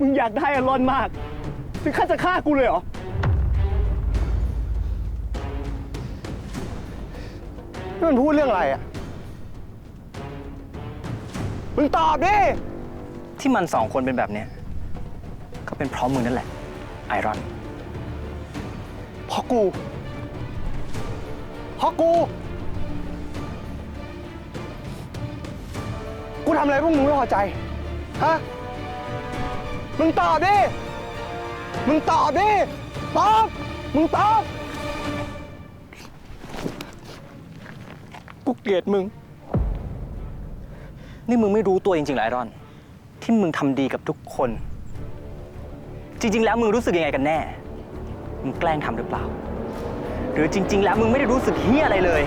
มึงอยากได้อารอนมาก ถึงขั้นจะฆ่ากูเลยเหรอ นี่มันพูดเรื่องอะไรอะ มึงตอบดิ ที่มันสองคนเป็นแบบเนี้ยก็เป็นเพราะมึงนั่นแหละ ไอรอน เพราะกู เพราะกู กูทำอะไรพวกมึงไม่พอใจ ฮะ มึงตอบดิ มึงตอบดิ ตอบ มึงตอบ กูเกลียดมึง นี่มึงไม่รู้ตัวจริงๆเหรอไอรอน ที่มึงทำดีกับทุกคน จริง ๆ แล้วมึงรู้สึกยังไงกันแน่ มึงแกล้งทำหรือเปล่า หรือจริง ๆ แล้วมึงไม่ได้รู้สึกเฮียอะไรเลย